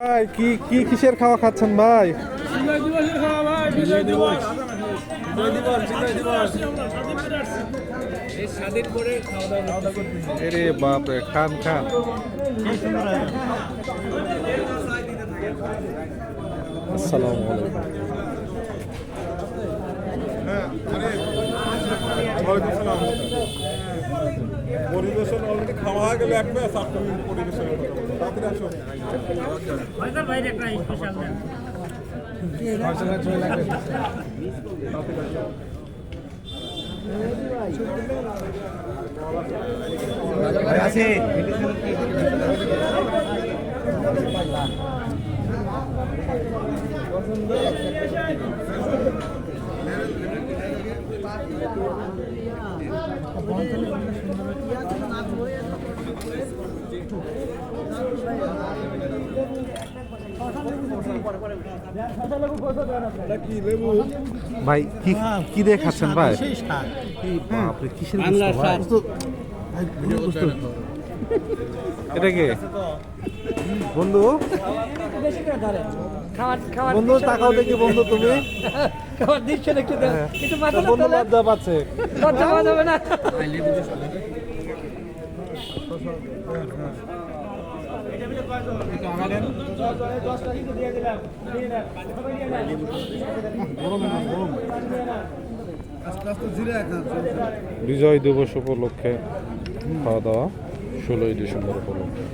ভাই কি কি কিসের খাওয়া খাচ্ছেন ভাই? আরে বাপ রে খান খান। আসসালামু আলাইকুম। পরিবেশন অলরেডি খাওয়া হয়ে গেলে এক ম্যাচ পরিবেশনের তাড়াতাড়ি আসো ভাই একটা স্পেশাল ভাই কি কি দিয়ে খাচ্ছেন ভাই? কিসের এটা কে? বন্ধু? খাওয়ার খাওয়ার বন্ধু তাকাও দেখি বন্ধু তুমি। খাওয়ার দৃশ্য দেন হ্যাঁ। একটু তা মাথা বন্ধু লজ্জা পাচ্ছে। লজ্জা পাওয়া যাবে না। বিজয় দিবস উপলক্ষে খাওয়া দাওয়া ষোলোই ডিসেম্বর উপলক্ষে।